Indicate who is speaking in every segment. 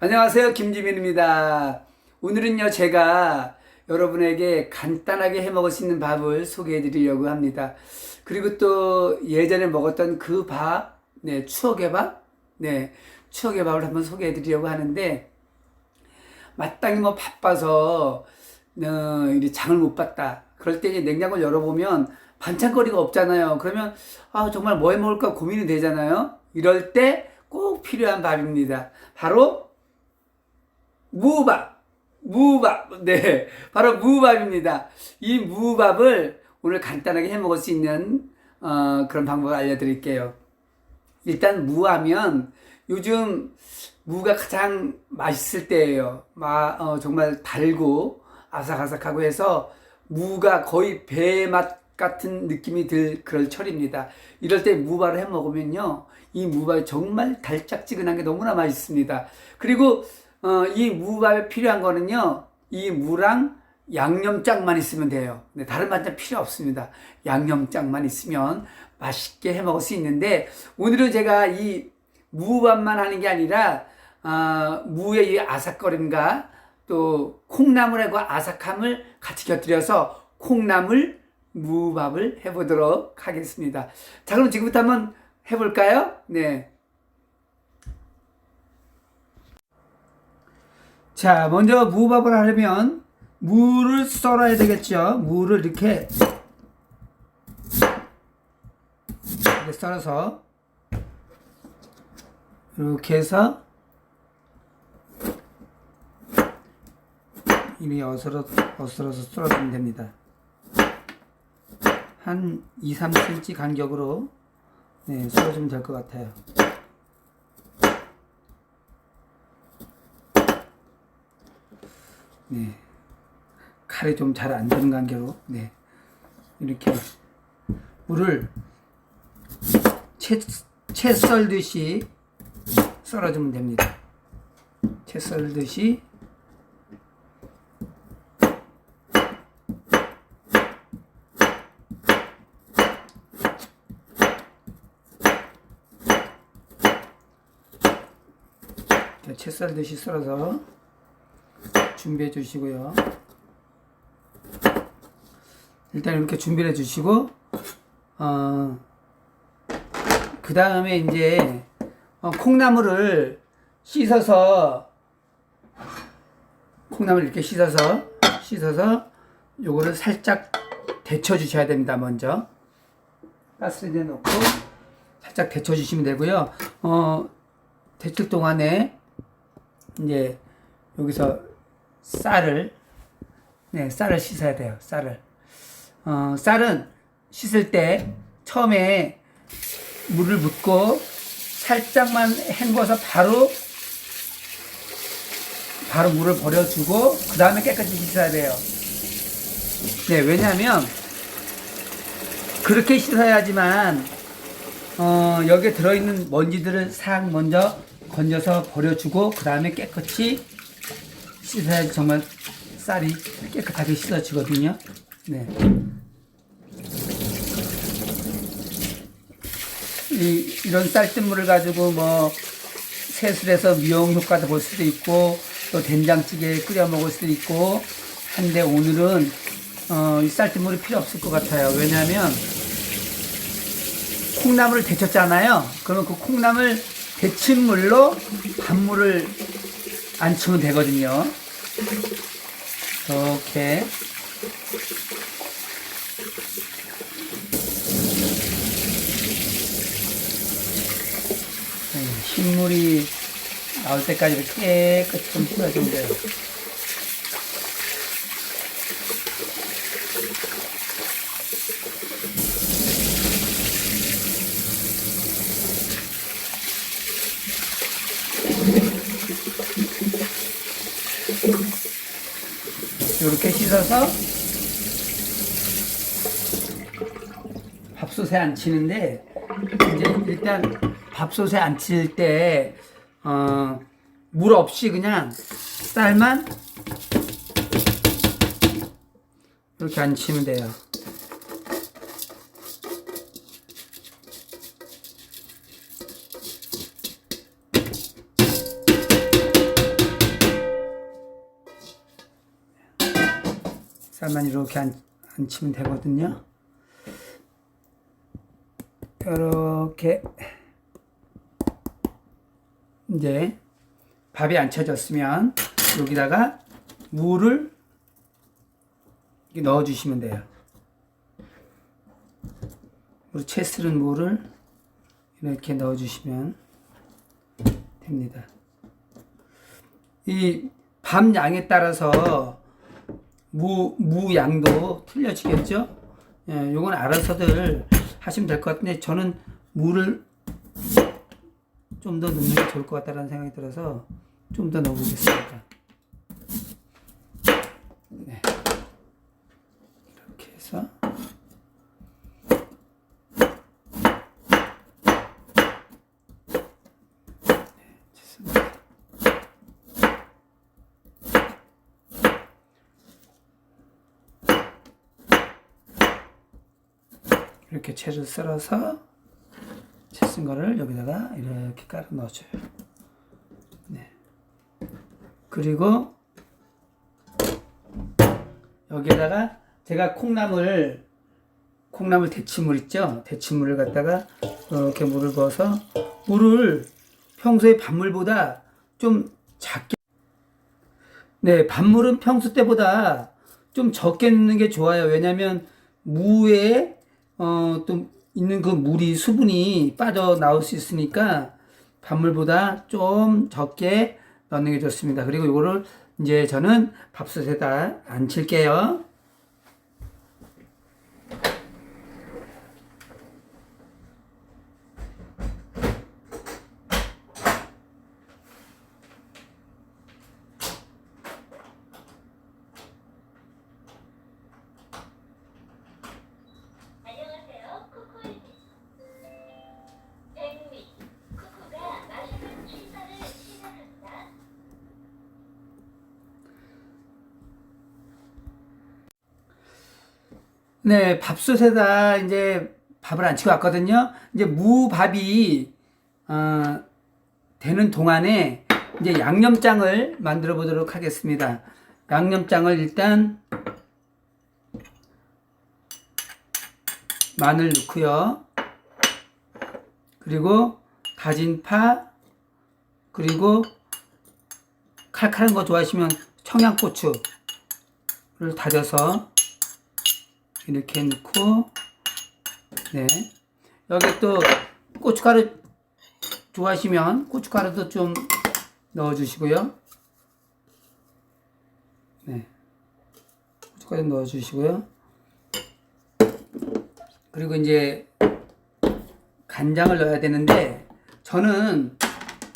Speaker 1: 안녕하세요. 김지민입니다. 오늘은요, 제가 여러분에게 간단하게 해 먹을 수 있는 밥을 소개해 드리려고 합니다. 그리고 또 예전에 먹었던 그 밥, 네, 추억의 밥, 네, 추억의 밥을 한번 소개해 드리려고 하는데, 마땅히 뭐 바빠서, 어, 이 장을 못 봤다. 그럴 때 이제 냉장고를 열어보면 반찬거리가 없잖아요. 그러면, 아, 정말 뭐 해 먹을까 고민이 되잖아요. 이럴 때 꼭 필요한 밥입니다. 바로 무밥, 무밥, 네, 바로 무밥입니다. 이 무밥을 오늘 간단하게 해 먹을 수 있는 어, 그런 방법을 알려드릴게요. 일단 무하면 요즘 무가 가장 맛있을 때예요. 마, 어, 정말 달고 아삭아삭하고 해서 무가 거의 배 맛 같은 느낌이 들 그럴 철입니다. 이럴 때 무밥을 해 먹으면요, 이 무밥이 정말 달짝지근한 게 너무나 맛있습니다. 그리고 어, 이 무밥에 필요한 거는요, 이 무랑 양념장만 있으면 돼요. 네, 다른 반찬 필요 없습니다. 양념장만 있으면 맛있게 해 먹을 수 있는데, 오늘은 제가 이 무밥만 하는 게 아니라, 어, 무의 이 아삭거림과 또 콩나물의 그 아삭함을 같이 곁들여서 콩나물 무밥을 해보도록 하겠습니다. 자, 그럼 지금부터 한번 해볼까요? 네. 자, 먼저 무밥을 하려면 무를 썰어야 되겠죠. 무를 이렇게 이렇게 썰어서 이렇게 해서 이렇게 어스러, 어스러서 썰어주면 됩니다. 한 2, 3cm 간격으로 네, 썰어주면 될 것 같아요. 네. 칼이 좀 잘안 드는 관계로 네. 이렇게 물을 채, 채 썰듯이 썰어주면 됩니다. 채 썰듯이 채 썰듯이 썰어서 준비해 주시고요. 일단 이렇게 준비를 해 주시고, 어, 그 다음에 이제, 어, 콩나물을 씻어서, 콩나물 이렇게 씻어서, 씻어서, 요거를 살짝 데쳐 주셔야 됩니다, 먼저. 가스레인지에 넣고, 살짝 데쳐 주시면 되고요. 어, 데칠 동안에, 이제, 여기서 쌀을 네 쌀을 씻어야 돼요 쌀을. 어, 쌀은 씻을 때 처음에 물을 붓고 살짝만 헹궈서 바로 바로 물을 버려주고 그 다음에 깨끗이 씻어야 돼요. 네 왜냐하면 그렇게 씻어야지만 어, 여기에 들어있는 먼지들을 싹 먼저 건져서 버려주고 그 다음에 깨끗이 씻어야지 정말 쌀이 깨끗하게 씻어지거든요. 네. 이, 이런 쌀뜨물을 가지고 뭐 세술해서 미용 효과도 볼 수도 있고 또 된장찌개 끓여 먹을 수도 있고 한데 오늘은 어, 이 쌀뜨물이 필요 없을 것 같아요. 왜냐하면 콩나물을 데쳤잖아요. 그러면 그 콩나물 데친 물로 밥물을 안 치면 되거든요. 이렇게 네, 흰물이 나올 때까지 깨끗이 좀 뿌려주면 돼요. 이렇게 씻어서 밥솥에 안 치는데 이제 일단 밥솥에 안 칠 때 어, 물 없이 그냥 쌀만 이렇게 안 치면 돼요. 쌀만 이렇게 안, 앉히면 되거든요. 이렇게 이제 밥이 안 쳐졌으면 여기다가 물을 이렇게 넣어 주시면 돼요. 우리 채 쓰는 물을 이렇게 넣어 주시면 됩니다. 이 밥 양에 따라서 무, 무 양도 틀려지겠죠? 예, 요건 알아서들 하시면 될 것 같은데 저는 물을 좀더 넣는 게 좋을 것 같다는 생각이 들어서 좀 더 넣어보겠습니다. 네. 이렇게 해서 네, 좋습니다. 이렇게 채를 썰어서 채 쓴 거를 여기다가 이렇게 깔아 넣어줘요. 네. 그리고 여기에다가 제가 콩나물 콩나물 데치물 있죠? 데치물을 갖다가 이렇게 물을 부어서 물을 평소에 밥물보다 좀 작게 네, 밥물은 평소 때보다 좀 적게 넣는 게 좋아요. 왜냐면 무에 어, 또 있는 그 물이 수분이 빠져 나올 수 있으니까 밥물보다 좀 적게 넣는 게 좋습니다. 그리고 이거를 이제 저는 밥솥에다 앉힐게요.
Speaker 2: 안녕하세요.
Speaker 1: 네, 밥솥에다 이제 밥을 안 치고 왔거든요. 이제 무밥이 어, 되는 동안에 이제 양념장을 만들어 보도록 하겠습니다. 양념장을 일단 마늘 넣고요. 그리고 다진 파 그리고 칼칼한 거 좋아하시면 청양고추를 다져서 이렇게 넣고 네. 여기 또 고춧가루 좋아하시면 고춧가루도 좀 넣어주시고요. 네. 고춧가루 넣어주시고요. 그리고 이제 간장을 넣어야 되는데 저는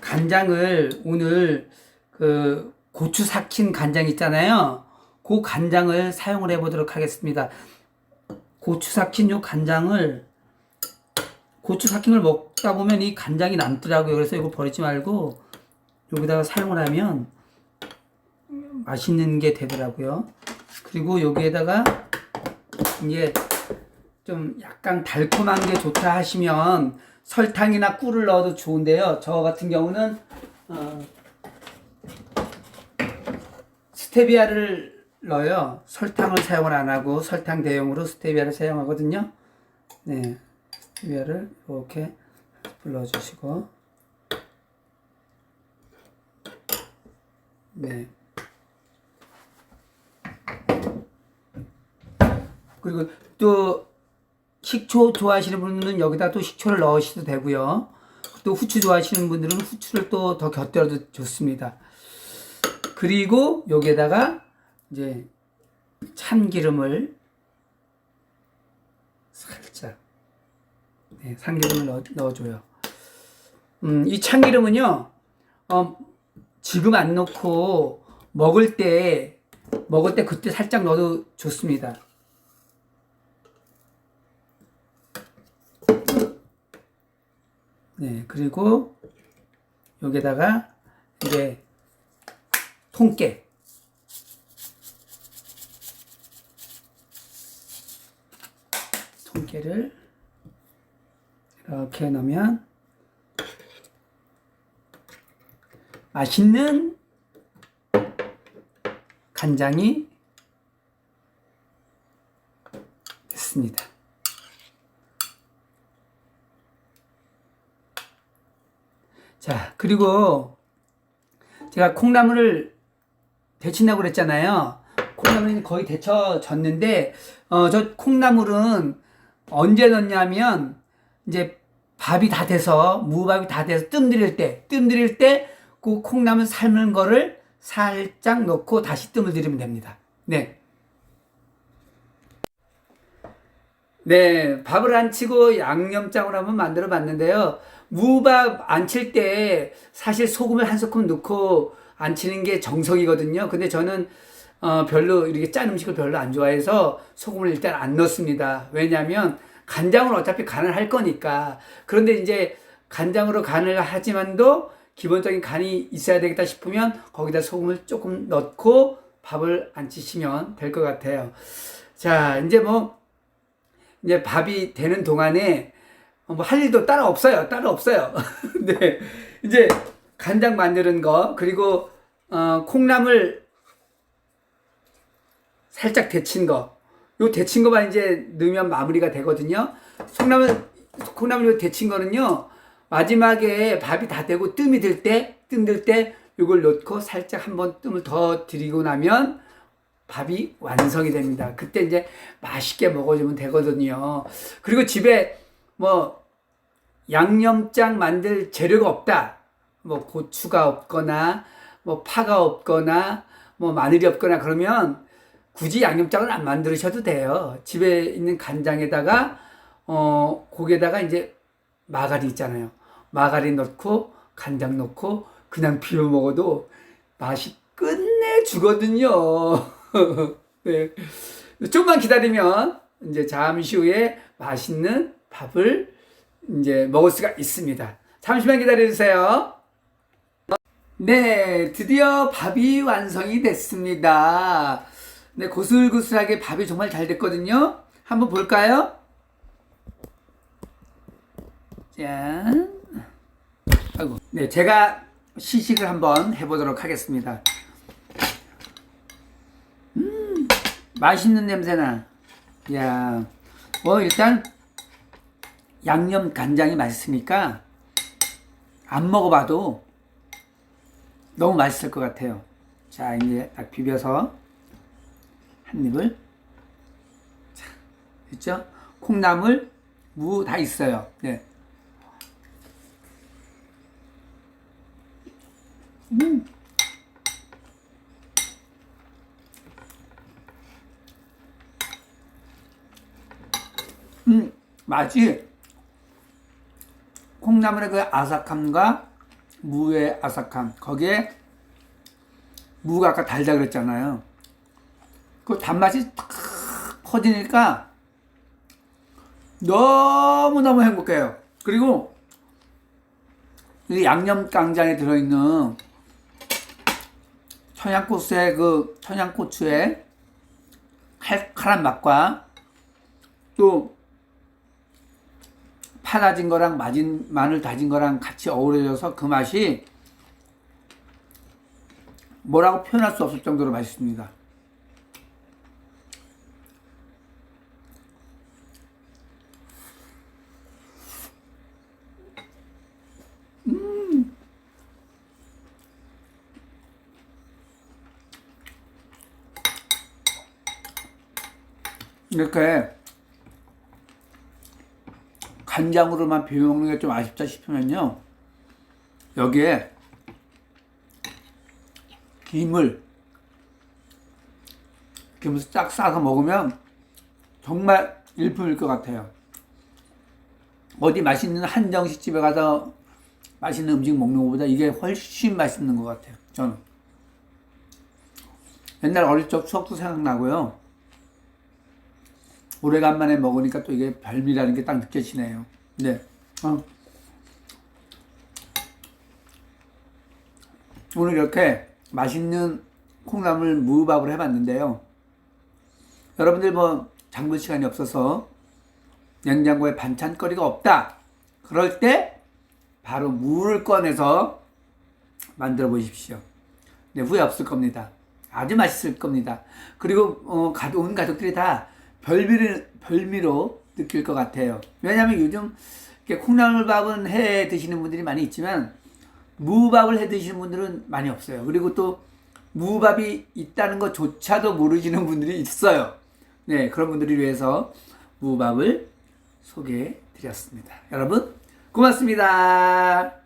Speaker 1: 간장을 오늘 그 고추 삭힌 간장 있잖아요. 그 간장을 사용을 해 보도록 하겠습니다 고추 삭힌 요 간장을 고추 삭힌 걸 먹다 보면 이 간장이 남더라고요. 그래서 이거 버리지 말고 여기다가 사용을 하면 맛있는 게 되더라고요. 그리고 여기에다가 이제 좀 약간 달콤한 게 좋다 하시면 설탕이나 꿀을 넣어도 좋은데요. 저 같은 경우는 어, 스테비아를 넣어요. 설탕을 사용을 안 하고 설탕 대용으로 스테비아를 사용하거든요. 네, 스테비아를 이렇게 불러주시고, 네. 그리고 또 식초 좋아하시는 분들은 여기다 또 식초를 넣으셔도 되고요. 또 후추 좋아하시는 분들은 후추를 또 더 곁들여도 좋습니다. 그리고 여기에다가 이제 참기름을 살짝 네, 참기름을 넣어, 넣어줘요. 음, 이 참기름은요, 어, 지금 안 넣고 먹을 때 먹을 때 그때 살짝 넣어도 좋습니다. 네, 그리고 여기다가 이제 통깨 통깨를 이렇게 넣으면 맛있는 간장이 있습니다. 자, 그리고 제가 콩나물을 데친다고 그랬잖아요. 콩나물이 거의 데쳐졌는데, 어, 저 콩나물은 언제 넣냐면, 이제 밥이 다 돼서, 무밥이 다 돼서 뜸 들일 때, 뜸 들일 때, 그 콩나물 삶은 거를 살짝 넣고 다시 뜸을 들이면 됩니다. 네. 네, 밥을 안 치고 양념장을 한번 만들어 봤는데요. 무밥 안 칠 때 사실 소금을 한 스푼 넣고 안 치는 게 정석이거든요. 근데 저는 어, 별로 이렇게 짠 음식을 별로 안 좋아해서 소금을 일단 안 넣습니다. 왜냐하면 간장으로 어차피 간을 할 거니까. 그런데 이제 간장으로 간을 하지만도 기본적인 간이 있어야 되겠다 싶으면 거기다 소금을 조금 넣고 밥을 안 치시면 될 것 같아요. 자, 이제 뭐 이제 밥이 되는 동안에 뭐 할 일도 따로 없어요. 따로 없어요. 네. 이제 간장 만드는 거 그리고 어, 콩나물 살짝 데친 거. 요 데친 거만 이제 넣으면 마무리가 되거든요. 콩나물 콩나물 요 데친 거는요. 마지막에 밥이 다 되고 뜸이 들 때, 뜸 들 때 요걸 넣고 살짝 한번 뜸을 더 들이고 나면 밥이 완성이 됩니다. 그때 이제 맛있게 먹어주면 되거든요. 그리고 집에 뭐 양념장 만들 재료가 없다. 뭐 고추가 없거나 뭐 파가 없거나 뭐 마늘이 없거나 그러면 굳이 양념장을 안 만드셔도 돼요. 집에 있는 간장에다가 어 고기에다가 이제 마가린 있잖아요. 마가린 넣고 간장 넣고 그냥 비벼 먹어도 맛이 끝내주거든요. 네. 좀만 기다리면 이제 잠시 후에 맛있는 밥을 이제 먹을 수가 있습니다. 잠시만 기다려 주세요. 네, 드디어 밥이 완성이 됐습니다. 네, 고슬고슬하게 밥이 정말 잘 됐거든요. 한번 볼까요? 짠. 아이고. 네, 제가 시식을 한번 해보도록 하겠습니다. 음, 맛있는 냄새나. 야, 뭐 일단 양념 간장이 맛있으니까 안 먹어봐도 너무 맛있을 것 같아요. 자, 이제 딱 비벼서 한 입을. 자, 됐죠? 콩나물, 무 다 있어요. 네. 음. 음, 맛이 콩나물의 그 아삭함과 무의 아삭함 거기에 무가 아까 달다 그랬잖아요. 그 단맛이 탁 퍼지니까 너무너무 행복해요. 그리고 이 양념 깡장에 들어있는 청양고추의 그 청양고추의 칼칼한 맛과 또 파 다진 거랑 마진 마늘 다진 거랑 같이 어우러져서 그 맛이 뭐라고 표현할 수 없을 정도로 맛있습니다. 이렇게 간장으로만 비벼 먹는 게 좀 아쉽다 싶으면요. 여기에 김을 김을 싹 싸서 먹으면 정말 일품일 것 같아요. 어디 맛있는 한정식 집에 가서 맛있는 음식 먹는 것보다 이게 훨씬 맛있는 것 같아요. 저는. 옛날 어릴 적 추억도 생각나고요. 오래간만에 먹으니까 또 이게 별미라는 게 딱 느껴지네요. 네. 어. 오늘 이렇게 맛있는 콩나물 무밥을 해봤는데요. 여러분들 뭐 장볼 시간이 없어서 냉장고에 반찬거리가 없다. 그럴 때 바로 무를 꺼내서 만들어 보십시오. 네, 후회 없을 겁니다. 아주 맛있을 겁니다. 그리고 어, 온 가족들이 다 별미를, 별미로 느낄 것 같아요. 왜냐하면 요즘 콩나물밥은 해 드시는 분들이 많이 있지만 무밥을 해 드시는 분들은 많이 없어요. 그리고 또 무밥이 있다는 것조차도 모르시는 분들이 있어요. 네, 그런 분들을 위해서 무밥을 소개해 드렸습니다. 여러분, 고맙습니다.